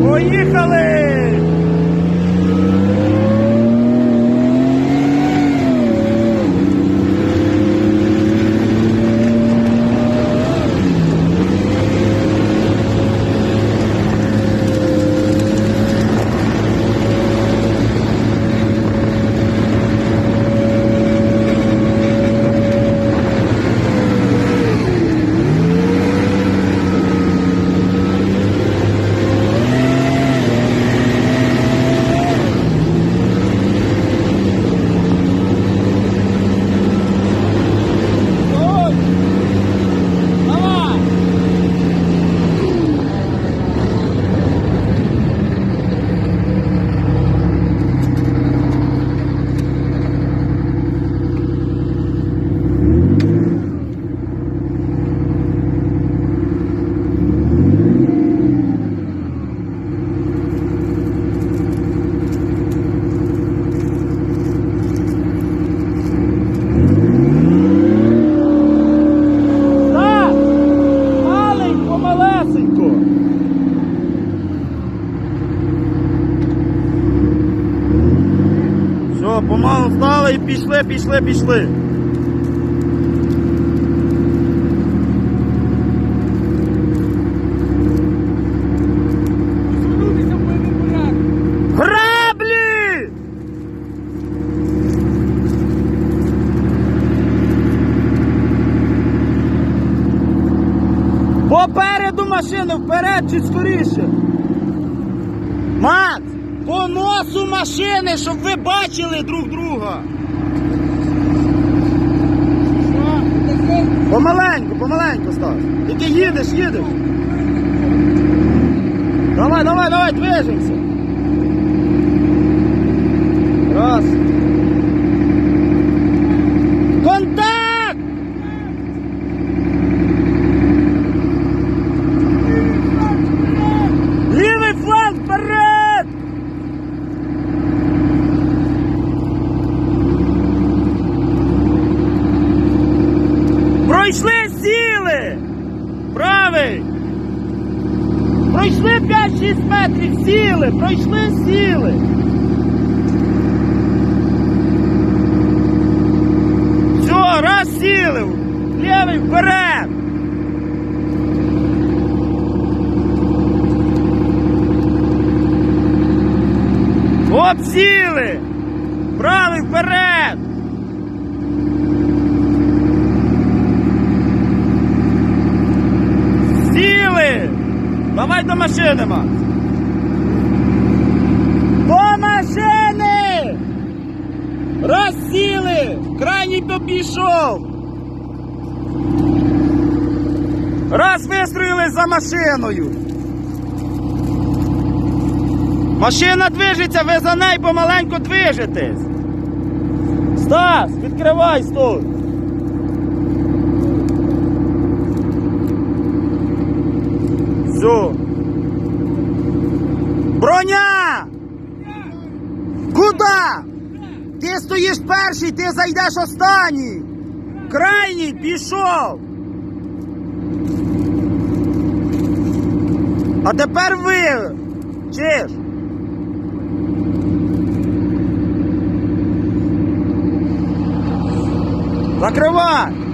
Поїхали! Помалу встали і пішли, пішли, пішли. Попереду машини, вперед чи скоріше. Мат! По носу машини, щоб ви бачили друг друга. Помаленьку, помаленьку став. І ти їдеш, їдеш. Давай, давай, давай, движемося. Раз. Контакт! Лівий фланг вперед! Пройшли сіли! Правий! Пройшли 5-6 метрів, сіли! Пройшли, сіли! Все, раз сіли! Лівий вперед! От сіли! Правий вперед! Сіли! Давай до машини, Макс! До машини! Раз сіли! Крайній попішов! Раз вистроїли за машиною! Машина движеться, ви за нею помаленьку движетесь! Стас, відкривай стол! Все. Броня! Куда? Ти стоїш перший, ти зайдеш останній. Крайній пішов. А тепер ви. Чиш? Закривай!